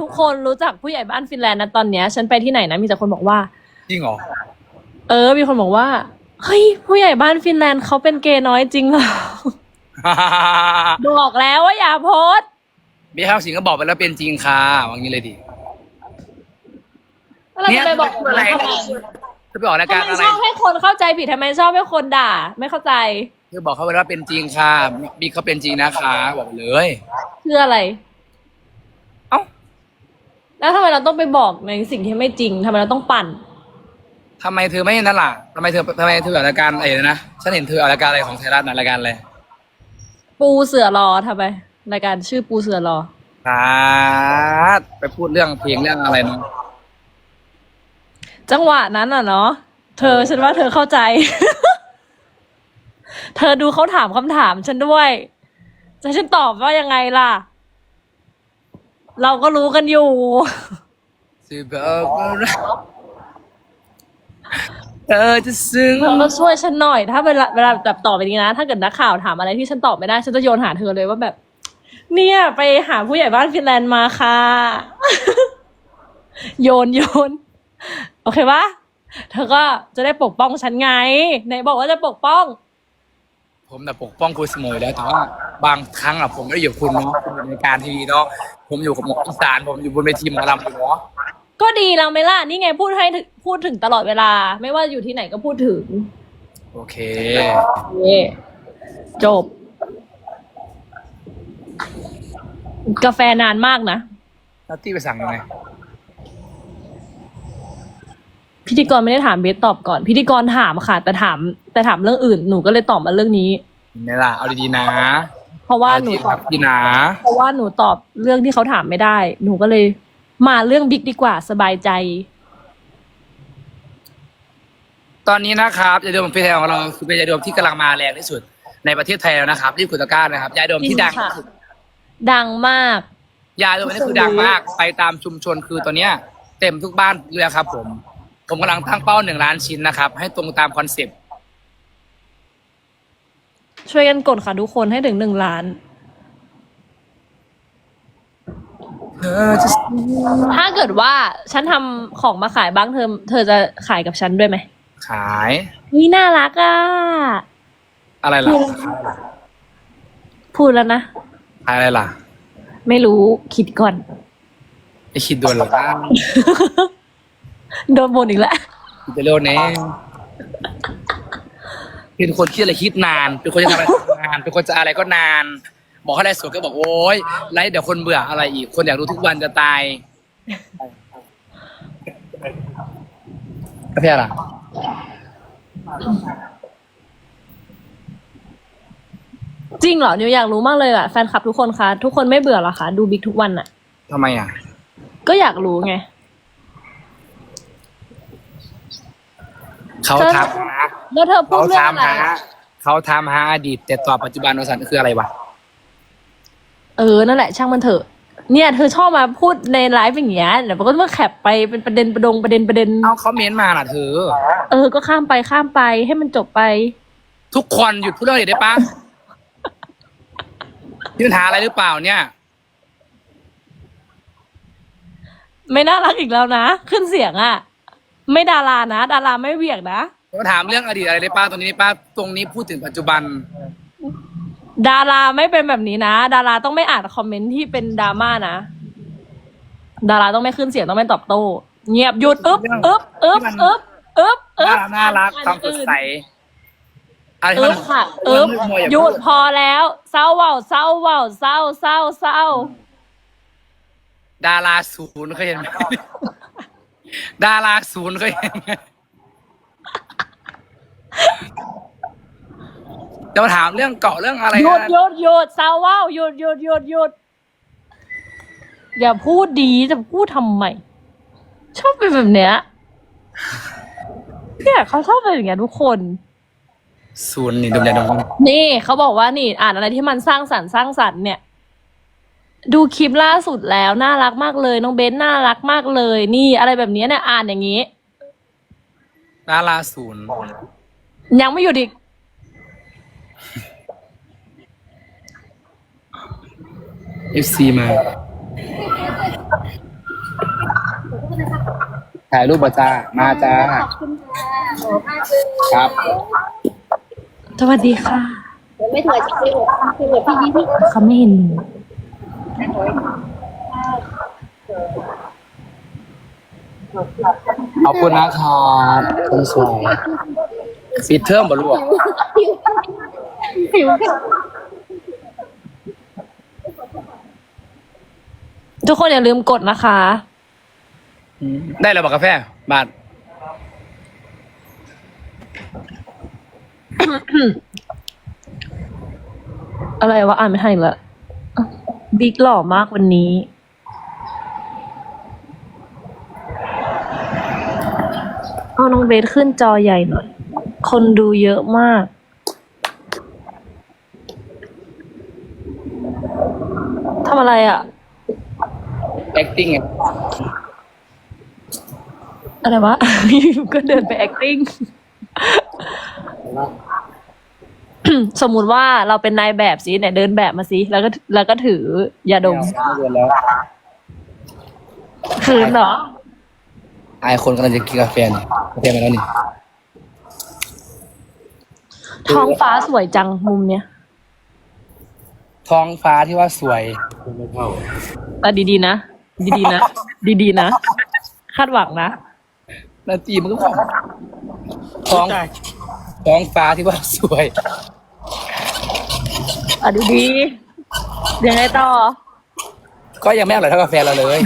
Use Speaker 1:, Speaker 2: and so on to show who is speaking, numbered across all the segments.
Speaker 1: ทุกคนรู้จักผู้ใหญ่บ้านฟินแลนด์นะตอนเนี้ย ฉันไปที่ไหนนะมีแต่คนบอกว่า
Speaker 2: จริงเหรอ
Speaker 1: เออ มีคนบอกว่าเฮ้ยผู้ใหญ่บ้านฟินแลนด์เขาเป็นเกย์น้อยจริงเหรอ บอกแล้วว่าอย่าโพสต์
Speaker 2: เบี้ยข้าวสิงก็บอกไปแล้วเป็นจริงค่ะวางนี้เลยดิ
Speaker 1: แล้วเราจะไปบอก
Speaker 2: อะไร
Speaker 1: ทำไม
Speaker 2: จะไปออกราย
Speaker 1: ทำ
Speaker 2: การ
Speaker 1: ไม
Speaker 2: อะไร
Speaker 1: ชอบให้คนเข้าใจผิดทำไมชอบให้คนด่า ไม่เข้าใจ
Speaker 2: เธอบอกเขาไปแล้วเป็นจริงค่ะบิ๊กเขาเป็นจริงนะคะ บอกไปเลย
Speaker 1: คืออะไร
Speaker 2: เอ้า
Speaker 1: แล้วทำไมเราต้องไปบอกในสิ่งที่ไม่จริงทำไมเราต้องปั่น
Speaker 2: ทำไมเธอไม่นั่นล่ะทำไมเธอทำไมเธอออกรายการอะไรนะ ฉันเห็นเธอออกรายการอะไรของไทยรัฐนะรายการอะไร
Speaker 1: ปูเสือรอทำไมรายการชื่อปูเสือรอ
Speaker 2: ครับไปพูดเรื่องเพลงเรื่องอะไรเนาะ
Speaker 1: จังหวะนั้นอะเนาะเธอฉันว่าเธอเข้าใจ เธอดูเขาถามคำถามฉันด้วยจะฉันตอบว่ายังไงล่ะ เราก็รู้กันอยู่
Speaker 2: สิบอกว่ารักเธอจะซึ้ง
Speaker 1: เธอก็ช่วยฉันหน่อย ถ้าเวลาเวลาแบบตอบไปนี้นะ ถ้าเกิดนักข่าวถามอะไรที่ฉันตอบไม่ได้ ฉันจะโยนหาเธอเลยว่าแบบ เนี่ย ไปหาผู้ใหญ่บ้านฟินแลนด์มาค่ะ โยนโยน โอเคปะเธอก็จะได้ปกป้องฉันไงไหนบอกว่าจะปกป้อง
Speaker 2: ผมแต่ะปกป้องคุณเสมอแล้วแต่ว่าบางครั้งอะผมไม่ได้อยู่กับคุณเนาะคุณอยู่ในการทีวีเนาะผมอยู่กับหมออีสานผมอยู่บนเวทีหมอลำอยู่เนาะ
Speaker 1: ก็ดีเราไหม่ล่ะนี่ไงพูดให้ถึงพูดถึงตลอดเวลา ไม่ว่าอยู่ที่ไหนก็พูดถึง
Speaker 2: โอเค
Speaker 1: เย่จบ กาแฟนานมากนะ
Speaker 2: แล้วตี้ไปสั่งยังไง
Speaker 1: พิธีกรไม่ได้ถามเบสตอบก่อน พิธีกรถามค่ะ แต่ถาม แต่ถามเรื่องอื่นหนูก็เลยตอบมาเรื่องนี้
Speaker 2: นี่ล่ะเอาดีๆนะ
Speaker 1: เพราะว่าหนู
Speaker 2: เอ
Speaker 1: ตอบ
Speaker 2: ดีๆนะ
Speaker 1: เพราะว่าหนูตอบเรื่องที่เขาถามไม่ได้ หนูก็เลย มาเรื่องบิ๊กดีกว่าสบายใจ
Speaker 2: ตอนนี้นะครับยาดมฟิเทลของเราคือเป็นยาดมที่กำลังมาแรงที่สุด ในประเทศไทยแล้วนะครับรีบกดตะกร้านะครับยาดมที่ดังที่สุด
Speaker 1: ดังมาก
Speaker 2: ยาดมอันนี้คือดังมาก ไปตามชุมชนคือตอนเนี้ย เต็มทุกบ้านเลยครับผม ผมกำลังตั้งเป้าหนึ่งล้านชิ้นนะครับ ให้ตรงตามคอนเซปต์
Speaker 1: ช่วยกันกดค่ะทุกคนให้ถึงหนึ่งล้าน
Speaker 2: เธอจะ
Speaker 1: ถ้าเกิดว่าฉันทำของมาขายบ้างเธอ เธอจะขายกับฉันด้วยไหม
Speaker 2: ขาย
Speaker 1: นี่น่ารักอะ
Speaker 2: อะไรล่ะ
Speaker 1: พูดแล้วนะ
Speaker 2: ขายอะไรล่ะ
Speaker 1: ไม่รู้คิดก่อน
Speaker 2: ไอคิดด่วนหรอว่า
Speaker 1: โดนบนอีกแล้ว
Speaker 2: จะเร็วแน่เป็นคนคิดอะไรคิดนาน เป็นคนจะทำอะไรนาน เป็นคนจะอะไรก็นาน บอกให้ไลฟ์สดก็บอกโอ๊ยไลฟ์เดี๋ยวคนเบื่ออะไรอีก คนอยากรู้ทุกวันจะตายกาแฟล่ะ
Speaker 1: จริงเหรอนิวอยากรู้มากเลยอะแฟนคลับทุกคนคะทุกคนไม่เบื่อเหรอคะ ดูบิ๊กทุกวันอะ
Speaker 2: ทำไมอะ
Speaker 1: ก็อยากรู้ไง
Speaker 2: เขา
Speaker 1: เธอ
Speaker 2: ถามหา
Speaker 1: แล้วเธอพู
Speaker 2: เขา
Speaker 1: ดเรื่อง
Speaker 2: ถาม
Speaker 1: อะไร
Speaker 2: หาเขาถามหาอดีต แต่ตอบปัจจุบันวสันคืออะไรวะ
Speaker 1: เออ นั่นแหละช่างมันเถอะ เนี่ย เธอชอบมาพูดในไลฟ์อย่างเงี้ยเดี๋ยวมันก็มาแคปไปเป็นประเด็นประดงประเด็นประเด็น
Speaker 2: เอาเขาเม้นมาน่ะเธอ
Speaker 1: เออ ก็ข้ามไปข้ามไปให้มันจบไป
Speaker 2: ทุกคนหยุดพูดเรื่องอดีตได้ปะมีปัญหาอะไรหรือเปล่าเนี่ย
Speaker 1: ไม่น่ารักอีกแล้วนะ ขึ้นเสียงอะ ไม่ดารานะ ดาราไม่เหวี่ยงนะ
Speaker 2: มาถามเรื่องอดีตอะไรได้ป้าตรงนี้ได้ป้าตรงนี้พูดถึงปัจจุบัน
Speaker 1: ดาราไม่เป็นแบบนี้นะ ดาราต้องไม่อ่านคอมเมนต์ที่เป็นดราม่านะ ดาราต้องไม่ขึ้นเสียงต้องไม่ตอบโต้ เงียบหยุดอึ๊บอึ๊บอึ๊บอึ๊บอึ๊บอึ๊
Speaker 2: น่า
Speaker 1: บ
Speaker 2: น่ารักความสดใสอะไรที่
Speaker 1: อึ๊
Speaker 2: มัน
Speaker 1: บค่ะอึ๊บ
Speaker 2: มันมืดมน
Speaker 1: หยุดพอแล้วเศร้าเว้าเศร้าเว้าเศร้าเศร้าเศร้า
Speaker 2: ดาราศูนย์เคยเห็นไหม ดาราศูนย์เคยเห็นไหมจะมาถามเรื่องเกาะเรื่องอะไร
Speaker 1: หยุด
Speaker 2: นะ
Speaker 1: หยุดหยุดเศร้าเว้าหยุดหยุดหยุดหยุดอย่าพูดดีจะพูดทำไมชอบเป็นแบบเนี้ยเนี่ยเขาชอบเป็นอย่างเงี้ยทุกคน
Speaker 2: ศูนย์นี่ดมยาดม
Speaker 1: นี่เขาบอกว่านี่ อ่านอะไรที่มันสร้างสรรค์สร้างสรรค์เนี่ย ดูคลิปล่าสุดแล้วน่ารักมากเลย น้องเบนน่ารักมากเลย นี่อะไรแบบนี้เนี่ยอ่านอย่างนี้
Speaker 2: ดาราศูนย์
Speaker 1: ยังไม่หยุดอีก
Speaker 2: เอฟซีมา ถ่ายรูปบ่จ้า มาจ้า
Speaker 3: ขอบคุณค่ะโอ้มากเลย
Speaker 2: ครับ
Speaker 1: สวัสดีค่ะ
Speaker 3: เดี๋ยวไม่ถอยจะไปหมดคือหมดพี่พี่พี่
Speaker 1: เขาไม่เห็นหนู
Speaker 2: ขอบคุณนะครับคุณสวยปิดเทอมบ่ลูก
Speaker 3: ผิวค่ะ
Speaker 1: ทุกคนอย่าลืมกดนะคะ
Speaker 2: ได้แล้วบอกกาแฟ บาท
Speaker 1: อะไรวะอ่านไม่ทันอีกแล้ว บิ๊กหล่อมากวันนี้ เอาน้องเบสขึ้นจอใหญ่หน่อย คนดูเยอะมาก ทำอะไรอะ
Speaker 2: acting ไง
Speaker 1: อะไรวะก็เดินไป acting สมมุติว่าเราเป็นนายแบบสิเนี่ยเดินแบบมาสิแล้วก็แล้วก็ถือยาดม
Speaker 2: ไม่เดือนแล้ว
Speaker 1: คืนเหรอ
Speaker 2: อายคนกำลังจะกินกาแฟนี่กาแฟมาแล้วนี่
Speaker 1: ท้องฟ้าสวยจังมุมเนี้ย
Speaker 2: ท้องฟ้าที่ว่าสวย
Speaker 1: อะดีๆนะ ดีๆนะ ดีๆนะ คาดหวังนะ
Speaker 2: นาจีมันก็ของท้องท้องฟ้าที่ว่าสวย
Speaker 1: อะดีๆยังไงต่อ
Speaker 2: ก็ยังไม่อร่อยเท่ากาแฟเราเลย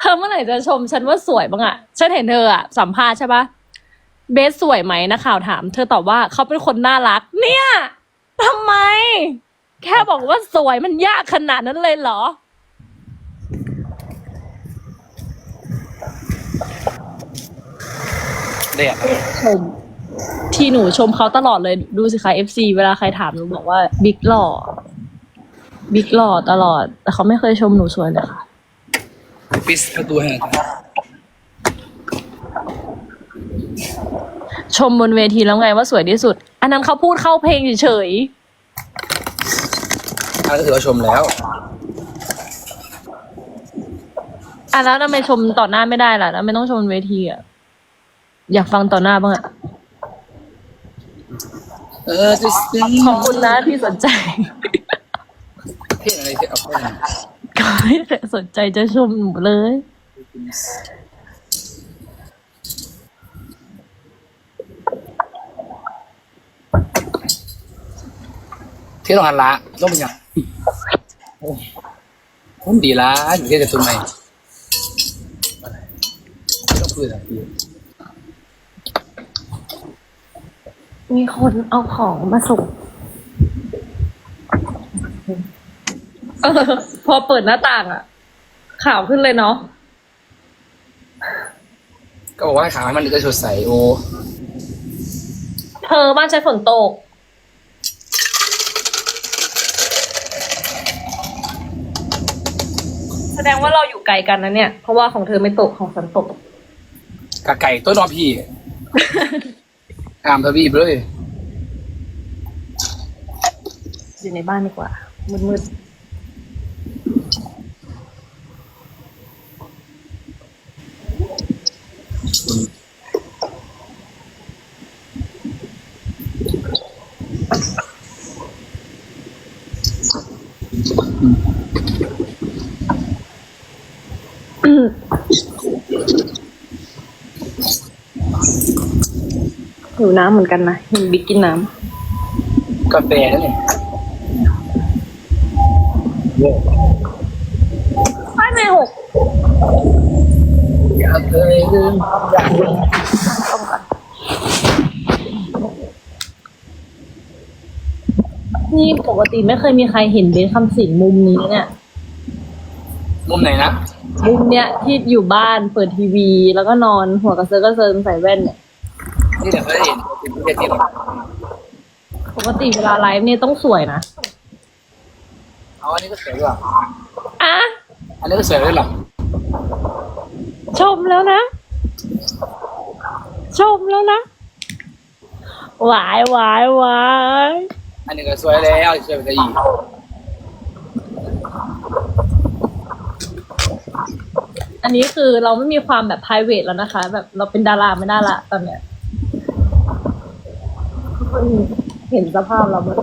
Speaker 1: เธอเมื่อไหร่จะชมฉันว่าสวยบ้างอะฉันเห็นเธออะสัมภาษณ์ใช่ปะเบสสวยไหมนะข่าวถาม เธอตอบว่าเขาเป็นคนน่ารัก เนี่ยทำไม แค่บอกว่าสวยมันยากขนาดนั้นเลยเหรอ
Speaker 2: เด็ด
Speaker 1: ชม ที่หนูชมเขาตลอดเลยดูสิคะ FC เวลาใครถามหนูบอกว่าบิ๊กหล่อบิ๊กหล่อตลอด แต่เขาไม่เคยชมหนูสวยเลยค่ะ
Speaker 2: ปิดประตูให้หน่อยครับ
Speaker 1: ชมบนเวทีแล้วไงว่าสวยที่สุด อันนั้นเขาพูดเข้าเพลงเฉย
Speaker 2: อันก็ถือว่าชมแล้ว
Speaker 1: ๆอันแล้วทำไมชมต่อหน้าไม่ได้ล่ะแล้วไม่ต้องชมบนเวทีอะอยากฟังต่อหน้าบ้างอะ
Speaker 2: เออจะซึ้ง
Speaker 1: ขอบคุณนะที่สนใจ
Speaker 2: เพลงอะไรที่เอาเข้ามา
Speaker 1: ก็ไม่ได้สนใจจะชมหนูเลย
Speaker 2: ที่ต้องหันละต้องเป็นอย่างโอ้ผมดีละอยู่ที่จะตุ้มไหนต้องคุยอะไร
Speaker 1: มีคนเอาของมาส่งเออพอเปิดหน้าต่างอะข่าวขึ้นเลยเนาะ
Speaker 2: ก็บอกว่าให้ขาให้มันจะสดใสโอ้
Speaker 1: เธอบ้านใช้ฝนตก แสดงว่าเราอยู่ไกลกันนะเนี่ย เพราะว่าของเธอไม่ตกของฉันตก
Speaker 2: กะไก่ต้นนอพี่ อามทวีปเลย
Speaker 1: อยู่ในบ้านดีกว่า มืดๆ หิวน้ำเหมือนกันนะเห็นบิ๊กกินน้ำ
Speaker 2: กาแฟนั่นเอง
Speaker 1: ไม่ไม่หก
Speaker 2: อยากเคยลืมอยากลืม
Speaker 1: นี่ปกติไม่เคยมีใครเห็นเบสคำสิงมุมนี้เนี่ย
Speaker 2: มุมไหนนะ
Speaker 1: มุมเนี้ยที่อยู่บ้านเปิดทีวี แล้วก็นอนหัวกระเซิร์กระเซิงใส่แว่นเนี่ย
Speaker 2: นี่แหละเขาจะเห็นตัวจริงจริง
Speaker 1: ปกติเวลาไลฟ์นี่ต้องสวยนะ
Speaker 2: เอาอันนี้ก็สวยด้วยเหรอ
Speaker 1: อะ
Speaker 2: อันนี้ก็สวยด้วยเหรอ
Speaker 1: ชมแล้วนะ ชมแล้วนะหวายหวายหวาย
Speaker 2: อันนี้ก็สวยแล้วสวยไปอีก
Speaker 1: อันนี้คือเราไม่มีความแบบ private แล้วนะคะ แบบเราเป็นดาราไม่ได้ละตอนเนี้ย มันเห็นสภาพเรามัน